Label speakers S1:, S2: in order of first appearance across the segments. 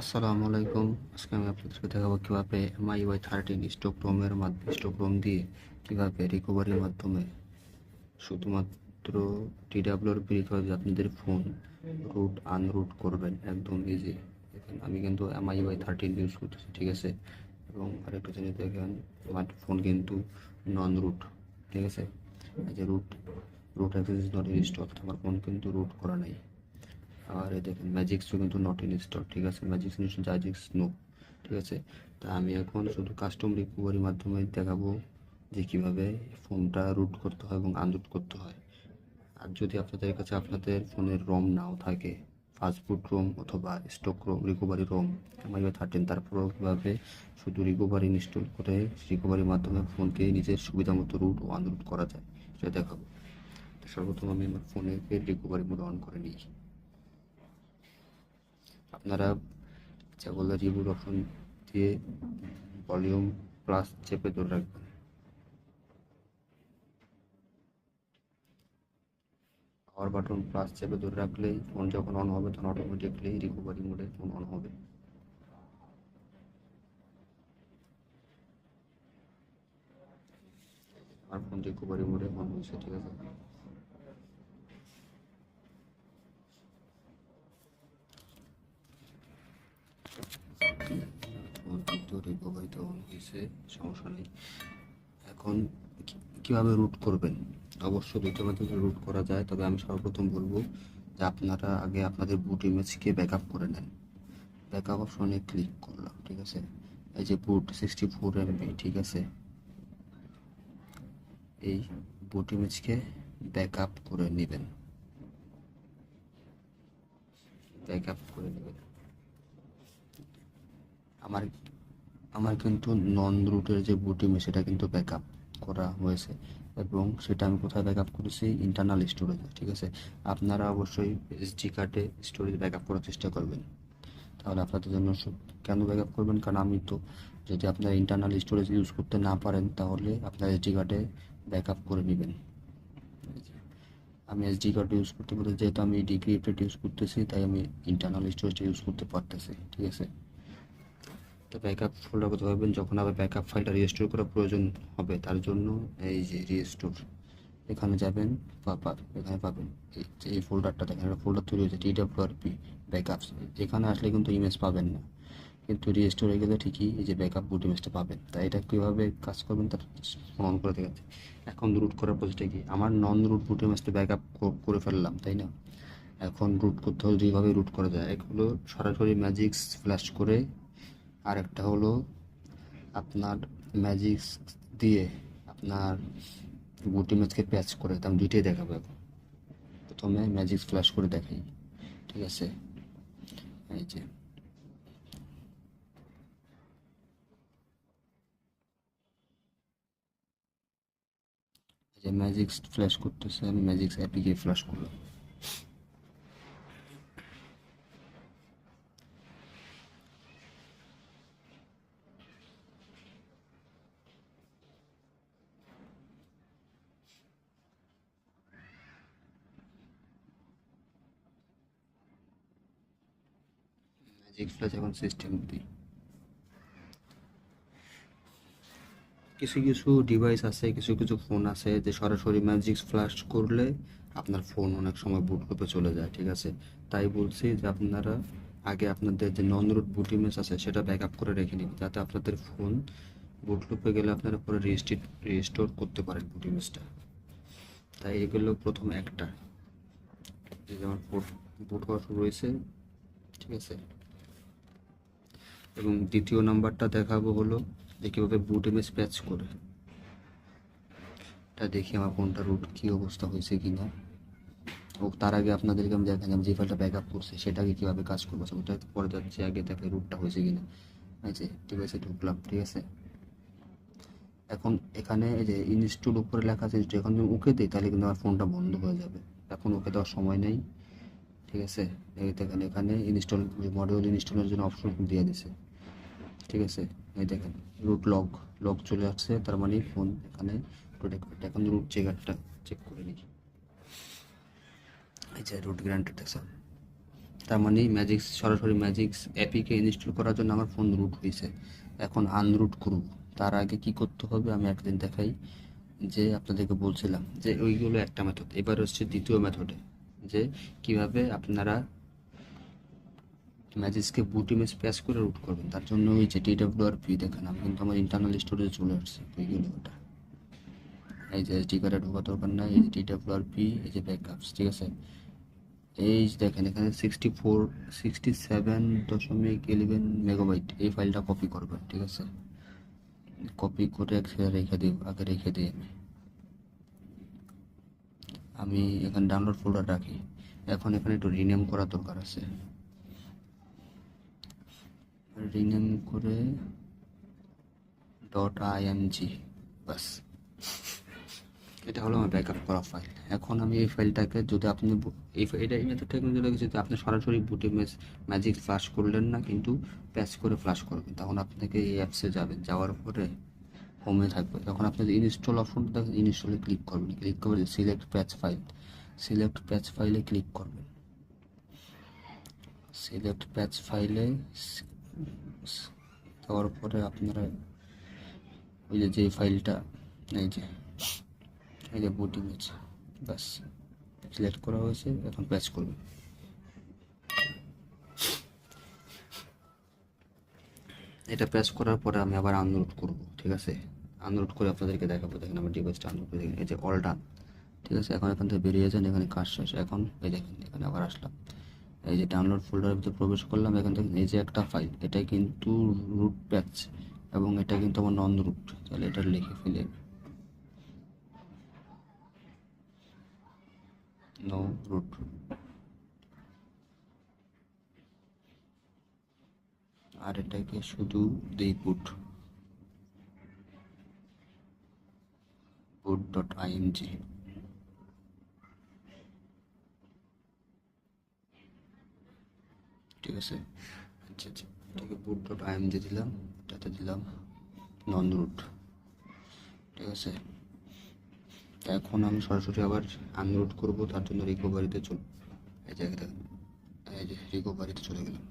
S1: আসসালামু আলাইকুম। আজকে আমি আপনাদেরকে দেখাবো কীভাবে এমআই ওয়াই থার্টিন স্টক রোমের মাধ্যমে স্টক রোম দিয়ে কীভাবে রিকভারির মাধ্যমে শুধুমাত্র টিডাব্লিউর বিকজ আপনাদের ফোন রুট আনরুট করবেন, একদম ইজি দেখেন, আমি কিন্তু এমআই ওয়াই থার্টিন ইউজ করতেছি, ঠিক আছে? এবং আরেকটা জিনিস দেখেন আমার ফোন কিন্তু নন রুট ঠিক আছে? যে root root access not install আমার ফোন কিন্তু রুট করা নেই। আর দেখেন ম্যাজিক্সও কিন্তু নট ইনস্টল ঠিক আছে? ম্যাজিক্স ইনস্টল জাজিক্স নো ঠিক আছে? তা আমি এখন শুধু কাস্টম রিকভারির মাধ্যমে দেখাবো যে কীভাবে ফোনটা রুট করতে হয় এবং আনরুট করতে হয়। আর যদি আপনাদের কাছে আপনাদের ফোনের রম নাও থাকে ফাস্টফুড রোম অথবা stock ROM recovery ROM MI thirteen তারপরেও কীভাবে শুধু রিকভারি ইনস্টল করে রিকভারির মাধ্যমে ফোনকে নিজের সুবিধা মতো রুট ও আনরুট করা যায়, সেটা দেখাবো। সর্বপ্রথম আমি আমার ফোনেকে রিকভারি মোড অন করে নিই। আপনারা যা বলে রিবুট অপশন দিয়ে ভলিউম প্লাস চেপে ধরে রাখবেন। পাওয়ার বাটন প্লাস চেপে ধরে রাখলেই ফোন যখন অন হবে, তখন অটোমেটিকলি রিকভারি মোডে ফোন অন হবে। আর ফোন রিকভারি মোডে অন হয়েছে ঠিক আছে? রিকভারিতে অন হয়েছে, সমস্যা নেই। এখন কীভাবে রুট করবেন? অবশ্যই দুইটার মাধ্যমে রুট করা যায়, তবে আমি সর্বপ্রথম বলব যে আপনারা আগে আপনাদের বুট ইমেজকে ব্যাকআপ করে নেন। ব্যাকআপ অপশনে ক্লিক করলাম, ঠিক আছে? এই যে বুট সিক্সটি ফোর এমবি ঠিক আছে? এই বুট ইমেজকে ব্যাকআপ করে নেবেন। ব্যাকআপ করে নেবেন। আমার আমার কিন্তু নন রুটের যে বুটিমে সেটা কিন্তু ব্যাকআপ করা হয়েছে এবং সেটা আমি কোথায় ব্যাকআপ করেছি? ইন্টারনাল স্টোরেজে ঠিক আছে? আপনারা অবশ্যই এসডি কার্ডে স্টোরেজ ব্যাকআপ করার চেষ্টা করবেন। তাহলে আপনাদের জন্য কেন ব্যাকআপ করবেন? কারণ আমি তো যদি আপনারা ইন্টারনাল স্টোরেজ ইউজ করতে না পারেন, তাহলে আপনার এসডি কার্ডে ব্যাকআপ করে নেবেন। আমি এসডি কার্ড ইউজ করতে পারি যেহেতু আমি ডিক্রিপ্টেড ইউজ করতেছি, তাই আমি ইন্টারনাল স্টোরেজটা ইউজ করতে পারতেছি, ঠিক আছে? তো ব্যাকআপ ফোল্ডার করতে পারবেন যখন আবার ব্যাকআপ ফাইলটা রিস্টোর করার প্রয়োজন হবে, তার জন্য এই যে রিস্টোর এখানে যাবেন পাবার এখানে পাবেন। এই ফোল্ডারটা দেখেন, একটা ফোল্ডার তৈরি হয়েছে টিডাব্লিউআরপি ব্যাকআপস এখানে আসলে কিন্তু ইমেজ পাবেন না। কিন্তু রিস্টোর হয়ে গেলে ঠিকই এই যে ব্যাকআপ বুট ইমেজটা পাবেন। তাই এটা কীভাবে কাজ করবেন তার অন করে দেখাচ্ছে। এখন রুট করার প্রসেসটা কি? আমার নন রুট বুট ইমেজটা ব্যাকআপ করে ফেললাম, তাই না? এখন রুট করতে হলে দুইভাবে রুট করা যায়। এক হলো সরাসরি ম্যাজিক্স ফ্ল্যাশ করে আর একটা হলো আপনার ম্যাজিক্স দিয়ে আপনার বুটি ম্যাচকে প্যাচ করে আমি দুইটাই দেখাবো এখন। প্রথমে ম্যাজিক্স ফ্ল্যাশ করে দেখাই। ঠিক আছে? এই যে। যে ম্যাজিক্স ফ্ল্যাশ করতেছে আমি ম্যাজিক্স অ্যাপে গিয়ে ফ্ল্যাশ করলাম ম্যাজিক ফ্ল্যাশ এখন দিই কিছু কিছু ডিভাইস আছে, কিছু কিছু ফোন আছে যে সরাসরি ম্যাজিক ফ্ল্যাশ করলে আপনার ফোন অনেক সময় বুট লুপে চলে যায়, ঠিক আছে? তাই বলছি যে আপনারা আগে আপনাদের যে নন রুট বুট ইমেজ আছে সেটা ব্যাকআপ করে রেখে নিন যাতে আপনাদের ফোন বুট লুপে গেলে আপনারা পরে রেজিস্ট্রি রেজিস্টোর করতে পারেন বুট ইমেজটা তাই এগুলো প্রথম একটা। এই যে আমার বুট হওয়া শুরু হয়েছে, ঠিক আছে? এবং দ্বিতীয় নাম্বারটা দেখাবো হলো যে কীভাবে বুট ইমেজ প্যাচ করে। এটা দেখি আমার ফোনটা রুট কী অবস্থা হয়েছে কি না ও তার আগে আপনাদেরকে আমি দেখালাম যে ফাইলটা ব্যাক আপ করছে সেটাকে কীভাবে কাজ করব। ওটা পরে যাচ্ছে আগে দেখে রুটটা হয়েছে কি না এই যে ডিভাইসে ঢুকলাম, ঠিক আছে? এখন এখানে এই যে ইনস্টল উপরে লেখা আছে এখন যদি ওকে দিই, তাহলে কিন্তু আমার ফোনটা বন্ধ হয়ে যাবে। এখন ওকে দেওয়ার সময় নেই। ঠিক আছে? এই দেখেন এখানে ইনস্টল মডিউল ইনস্টলের জন্য অপশন দিয়ে দিছে। ঠিক আছে? এই দেখেন রুট লক লক চলে আসছে, তার মানে ফোন এখানে প্রোটেক্ট এখন রুট চেকারটা চেক করে নিই। এই যে রুট গ্রান্টেড দেখছেন তার মানে ম্যাজিক্স সরাসরি ম্যাজিক্স অ্যাপিকে ইনস্টল করার জন্য আমার ফোন রুট হয়েছে এখন আনরুট করব তার আগে কি করতে হবে? আমি একদিন দেখাই। যে আপনাদেরকে বলছিলাম যে ওইগুলো একটা মেথড এবার হচ্ছে দ্বিতীয় মেথডে যে কীভাবে আপনারা ম্যাজিক্সকে বুট ইমেজ প্যাস করে রুট করবেন। তার জন্য ওই যে টিডাব্লিউ আর পি দেখেন, আমি কিন্তু আমার ইন্টারনাল স্টোরেজে চলে আসছে ওটা। এই যে এসডি কার্ডে ঢোকা দরকার নাই, এই যে টিডাব্লিউ আর পি এই যে ব্যাকআপস ঠিক আছে? এই দেখেন, এখানে সিক্সটি ফোর সিক্সটি সেভেন দশমিক ইলেভেন মেগাবাইট এই ফাইলটা কপি করবেন, ঠিক আছে? কপি করে রেখে দিই, আগে রেখে দিই আমি। আমি এখানে ডাউনলোড ফোল্ডার রাখি। এখন এখানে একটু রিনেম করার দরকার আছে। রিনেম করে ডট আইএমজি বাস এটা হলো আমার ব্যাকআপ করা ফাইল এখন আমি এই ফাইলটাকে যদি আপনি এই এটা এই মেথডটা কিন্তু যদি আপনি সরাসরি বুটে ম্যাজিক ফ্লাশ করলেন না, কিন্তু প্যাচ করে ফ্লাশ করবেন, তখন আপনাকে এই অ্যাপসে যাবেন। যাওয়ার পরে হোমে থাকবে। তখন আপনি যদি ইনস্টল অপশনটা দেখেন ইনস্টলে ক্লিক করবেন। ক্লিক করে select patch file select patch ফাইলে ক্লিক করবেন। সিলেক্ট প্যাচ ফাইলে দেওয়ার পরে আপনারা ওই যে যে ফাইলটা এই যে এই যে বুট আছে। ব্যাস সিলেক্ট করা হয়েছে, এখন প্যাচ করবে এটা প্রেস করার পরে আমি আবার আনলোড করব, ঠিক আছে? আনলোড করে আপনাদেরকে দেখাবো, দেখেন আমার ডিভাইসটা আনলোড করে দেখেন এই যে অল ডান ঠিক আছে? এখন এখান থেকে বেরিয়ে যান, এখানে কাজ শেষ। এখন এই দেখেন, এখানে আবার আসলাম। এই যে ডাউনলোড ফোল্ডারের ভিতরে প্রবেশ করলাম, এখান থেকে এই যে একটা ফাইল এটা কিন্তু রুট প্যাচ এবং এটা কিন্তু আমার নন রুট তাহলে এটা লিখে ফেলে নো রুট আর এটাকে শুধু দিই পুট পুট ডট আইএমজি ঠিক আছে? আচ্ছা আচ্ছা। এটাকে বুট ডট আইএমজি দিলাম। এটাতে দিলাম নন রুট ঠিক আছে? এখন আমি সরাসরি আবার আনরুট করব, তার জন্য রিকভারিতে চল এই জায়গাটা এই যে রিকভারিতে চলে গেলাম।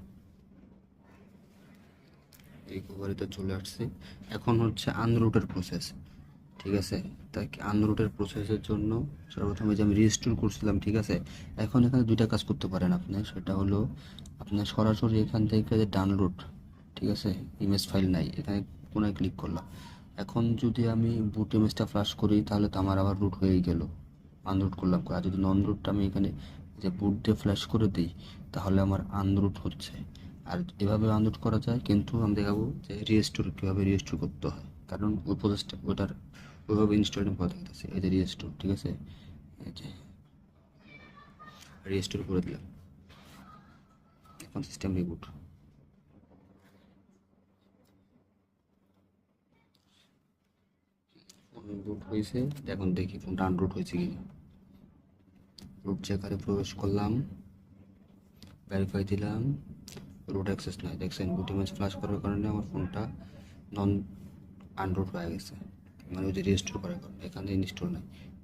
S1: রিকভারিতে চলে আসছি। এখন হচ্ছে আনরুটের প্রসেস ঠিক আছে? তাই আনরুটের প্রসেসের জন্য সর্বপ্রথমে যে আমি রেজিস্টার করছিলাম, ঠিক আছে? এখন এখানে দুইটা কাজ করতে পারেন আপনি। সেটা হলো আপনার সরাসরি এখান থেকে যে ডাউনলোড ঠিক আছে? ইমেজ ফাইল নাই, এখানে কোনায় ক্লিক করলাম। এখন যদি আমি বুট ইমেজটা ফ্লাশ করি, তাহলে তো আমার আবার রুট হয়েই গেল। আনরুট করলাম। আর যদি নন রুটটা আমি এখানে যে বুট দিয়ে ফ্ল্যাশ করে দিই, তাহলে আমার আনরুট হচ্ছে। আর এভাবে আনরুট করা যায়, কিন্তু আমি দেখাবো যে রিস্টোর কীভাবে রিস্টোর করতে হয়। কারণ ওই প্রসেসটা ওটার ওইভাবে ইনস্টলটা করা থাকতেছে এই যে রিস্টোর ঠিক আছে? এই যে রিস্টোর করে দিলাম। এখন সিস্টেম রিবুট রুট হয়েছে এখন দেখি ফোনটা আনরুট হয়েছে কি রুট চেকারে প্রবেশ করলাম ভেরিফাই দিলাম। রুট অ্যাক্সেস নাই। দেখছেন বুট ইমেজ ফ্লাশ করার কারণে আমার ফোনটা নন আনরুট হয়ে গেছে। মানে ওই যে রেজিস্টোর করার কারণে। এখানে ইনস্টল নাই।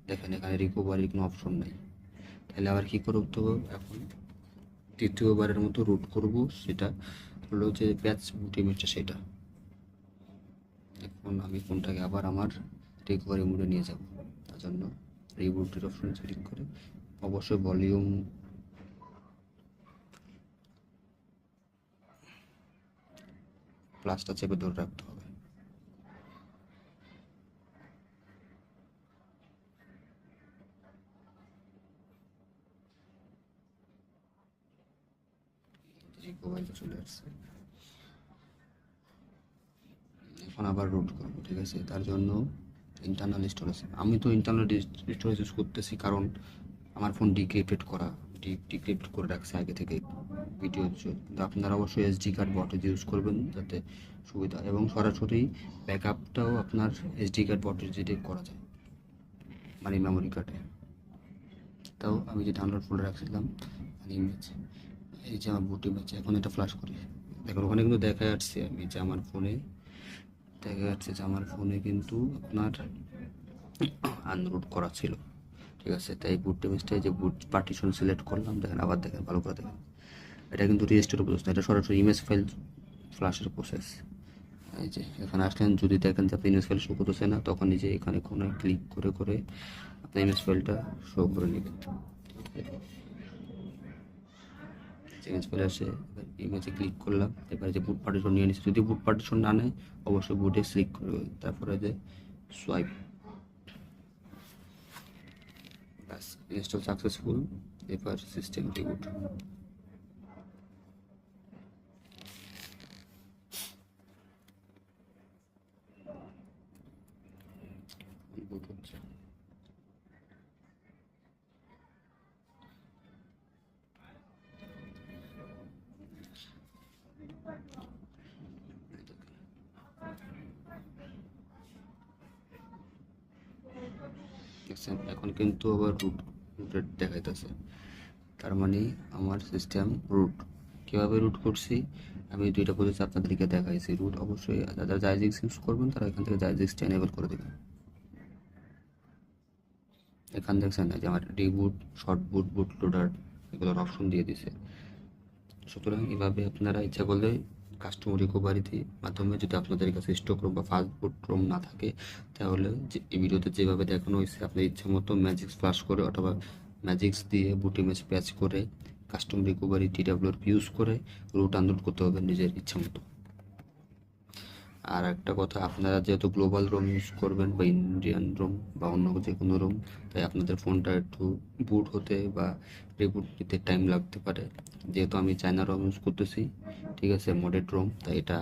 S1: দেখেন, এখানে রিকভারির কোনো অপশন নাই। তাহলে আবার কী করব তো? এখন তৃতীয়বারের মতো রুট করব। সেটা হলো যে ব্যাচ বুট ইমেজটা সেটা। এখন আমি ফোনটাকে আবার আমার রিকভারি মোডে নিয়ে যাব। তার জন্য রিবুটের অপশন ক্লিক করে। অবশ্যই ভলিউম প্লাসটা চেপে ধরে রাখতে হবে। চলে আসছে। এখন আবার রুট করব, ঠিক আছে? তার জন্য ইন্টারনাল স্টোরেজ আমি তো ইন্টারনাল স্টোরেজ ইউজ করতেছি কারণ আমার ফোন ডিক্রিপ্টেড করা ডিক্রিপ্ট করে রাখছে আগে থেকে ভিডিও কিন্তু আপনারা অবশ্যই এসডি কার্ড বটে ইউজ করবেন যাতে সুবিধা এবং সরাসরি ব্যাকআপটাও আপনার এসডি কার্ড বটে যেটা করা যায়। মানে মেমোরি কার্ডে তাও আমি যে ডাউনলোড ফোল্ডার রাখছিলাম মানে ইমেজ এই যে আমার বুট ইমেজ এখন এটা ফ্লাশ করি। দেখুন, ওখানে কিন্তু দেখা যাচ্ছে আমি যে আমার ফোনে দেখা যাচ্ছে যে আমার ফোনে কিন্তু আপনার আনরুট করা ছিল। ঠিক আছে, তাই বুট ইমেজটাই যে বুট পার্টিশন সিলেক্ট করলাম, দেখেন আবার দেখেন, ভালো করে দেখেন। এটা কিন্তু রেজিস্টার প্রসেস এটা সরাসরি ইমেজ ফাইল ফ্লাশের প্রসেস এই যে, এখানে আসলেন, যদি দেখেন যে আপনি ইমেজ ফাইল শো করতেছে না, তখন নিজে এখানে কোনো ক্লিক করে করে আপনি ইমেজ ফাইলটা শো করে নেবেন। ইমেজ ফাইল আসে ইমেজে ক্লিক করলাম, এবার যে বুট পার্টিশন নিয়ে নিচ্ছে যদি বুট পার্টিশন না নেয়, অবশ্যই বুটে ক্লিক করবে। তারপরে যে সোয়াইপ ব্যাস ইনস্টল সাকসেসফুল এবার সিস্টেম রিবুট বুট হচ্ছে দেখছেন, এখন কিন্তু আবার রুট রুটের দেখাইতেছে। তার মানে আমার সিস্টেম রুট কীভাবে রুট করছি? আমি দুইটা প্রসেস আপনাদেরকে দেখাইছি। রুট অবশ্যই যারা জাইজিক্স ইউজ করবেন, তারা এখান থেকে জাইজিক্সটা এনেবল করে দেবেন। এখান দেখছেন যে আমার reboot short boot bootloader এগুলোর অপশন দিয়ে দিছে। সুতরাং এভাবে আপনারা ইচ্ছা করলে কাস্টমার রিকোভারিতে মাধ্যমে যদি আপনাদের কাছে স্টক রুম বা ফাস্ট ফুড রুম না থাকে, তাহলে যে এই ভিডিওতে যেভাবে দেখানো হয়েছে, আপনার ইচ্ছা মতো ম্যাজিক্স ফ্লাশ করে অথবা ম্যাজিক্স দিয়ে বুটি ম্যাচ প্যাচ করে কাস্টম রিকোভারি টিডাব্লিউর ইউজ করে রুট আনলোড করতে হবে নিজের ইচ্ছা মতো। আর একটা কথা, আপনারা যেহেতু গ্লোবাল রুম ইউজ করবেন বা ইন্ডিয়ান রুম বা অন্য যে কোনো রুম তাই আপনাদের ফোনটা একটু বুট হতে বা রিবুট নিতে টাইম লাগতে পারে। যেহেতু আমি চায়না রোম ইউজ করতেছি, ঠিক আছে মডেড রোম তাই এটা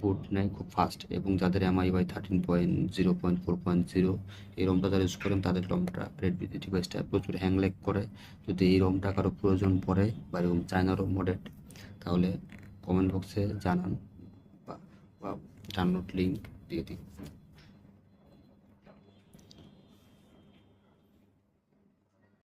S1: বুট নেয় খুব ফাস্ট এবং যাদের MIUI thirteen point zero point four point zero এই রোমটা যারা ইউজ করেন, তাদের রোমটা রেডমি ডিভাইসটা প্রচুর হ্যাং ল্যাগ করে। যদি এই রোমটা কারও প্রয়োজন পড়ে বা এরকম চায়না রোম মডেড তাহলে কমেন্ট বক্সে জানান। বা ডাউনলোড লিঙ্ক দিয়ে দিই